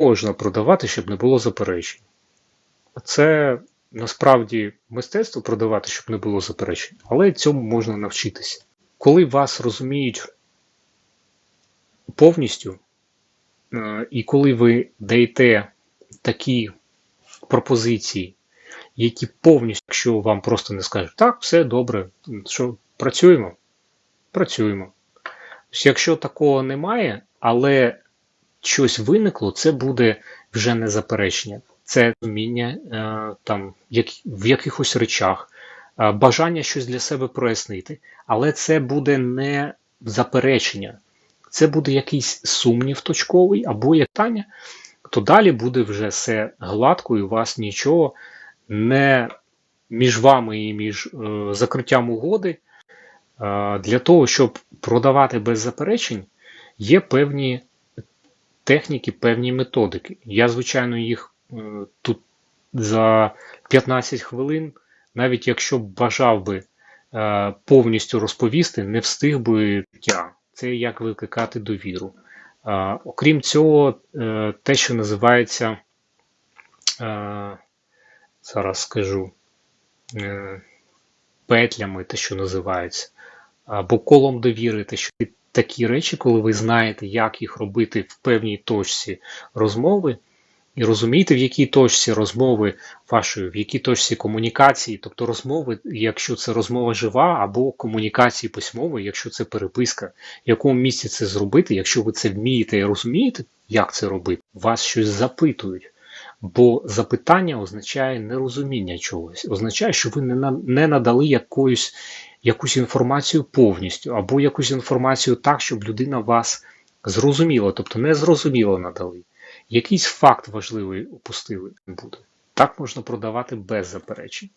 можна продавати, щоб не було заперечень. Це насправді мистецтво продавати, щоб не було заперечень, але цьому можна навчитися. Коли вас розуміють повністю, е, і коли ви даєте такі пропозиції, які повністю, якщо вам просто не скажуть, так, все добре, що працюємо, працюємо. Якщо такого немає, але щось виникло, це буде вже не заперечення. Це розуміння е, там, як, в якихось речах, е, бажання щось для себе прояснити, але це буде не заперечення, це буде якийсь сумнів точковий або як питання, то далі буде вже все гладко, і у вас нічого не між вами і між е, закриттям угоди. Е, Для того, щоб продавати без заперечень, є певні техніки, певні методики. Я, звичайно, їх е, тут за 15 хвилин, навіть якщо б бажав би е, повністю розповісти, не встиг би життя. Це як викликати довіру. Е, Окрім цього, те, що називається, зараз скажу, петлями, те, що називається, або колом довіри, те, що такі речі, коли ви знаєте, як їх робити в певній точці розмови, і розумієте, в якій точці розмови вашої, в якій точці комунікації, тобто розмови, якщо це розмова жива, або комунікації письмової, якщо це переписка, в якому місці це зробити, якщо ви це вмієте і розумієте, як це робити, вас щось запитують. Бо запитання означає нерозуміння чогось, означає, що ви не, надали якоюсь, якусь інформацію повністю, або якусь інформацію так, щоб людина вас зрозуміла, тобто не зрозуміло надали. Якийсь факт важливий упустили буде. Так можна продавати без заперечень.